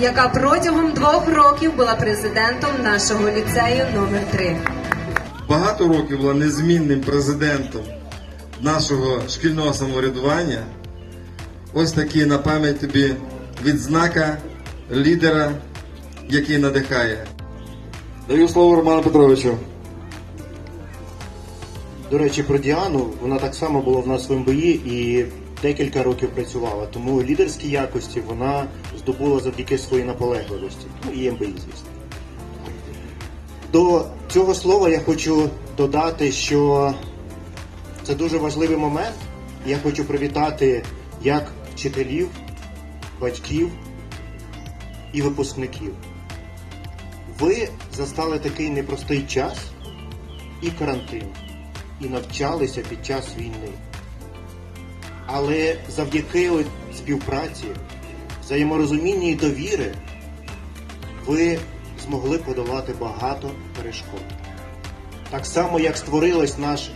яка протягом двох років була президентом нашого ліцею номер 3 багато років була незмінним президентом нашого шкільного самоврядування. Ось такі на пам'ять тобі відзнака лідера, який надихає. Даю слово Роману Петровичу. До речі, про Діану вона так само була в нас в МБІ і декілька років працювала. Тому лідерські якості вона здобула завдяки своїй наполегливості. Ну і МБІ, звісно. До цього слова я хочу додати, що це дуже важливий момент. Я хочу привітати як вчителів, батьків і випускників. Ви застали такий непростий час і карантин, і навчалися під час війни. Але завдяки співпраці, взаєморозумінню і довіри ви змогли подолати багато перешкод. Так само, як створилась наш,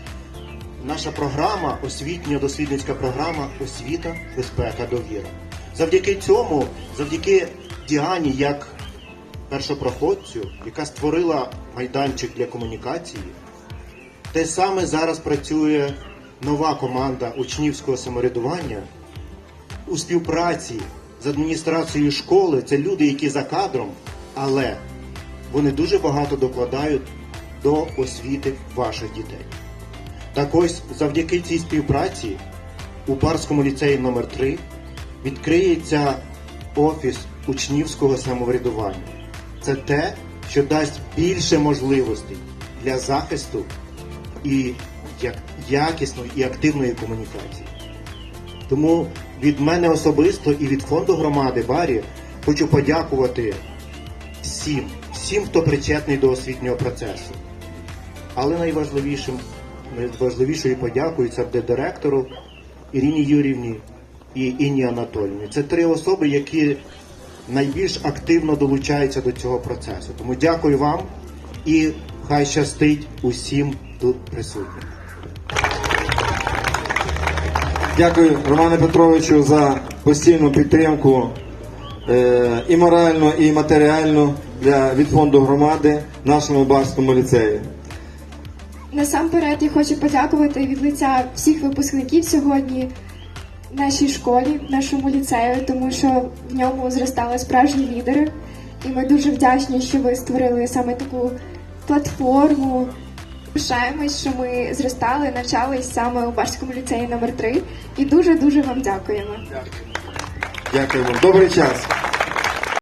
наша програма, освітньо-дослідницька програма Освіта, безпека, довіра. Завдяки цьому, завдяки Діані, як першопроходцю, яка створила майданчик для комунікації, те саме зараз працює нова команда учнівського самоврядування у співпраці з адміністрацією школи. Це люди, які за кадром, але вони дуже багато докладають до освіти ваших дітей. Так ось завдяки цій співпраці у Барському ліцеї номер 3 відкриється офіс учнівського самоврядування. Це те, що дасть більше можливостей для захисту і як- якісної і активної комунікації. Тому від мене особисто і від фонду громади Барі хочу подякувати всім, всім, хто причетний до освітнього процесу. Але найважливішим, найважливішою подякою це буде директору Ірині Юрівні і Інні Анатольовні. Це три особи, які найбільш активно долучаються до цього процесу. Тому дякую вам і хай щастить усім тут присутнім. Дякую Роману Петровичу за постійну підтримку е, і моральну, і матеріальну для від фонду громади нашому барському ліцеї. Насамперед я хочу подякувати від лиця всіх випускників сьогодні нашій школі, нашому ліцею, тому що в ньому зростали справжні лідери. І ми дуже вдячні, що ви створили саме таку платформу. Пишаємось, що ми зростали, навчались саме у Барському ліцеї номер 3 і дуже дуже вам дякуємо. Дякуємо. Добрий час.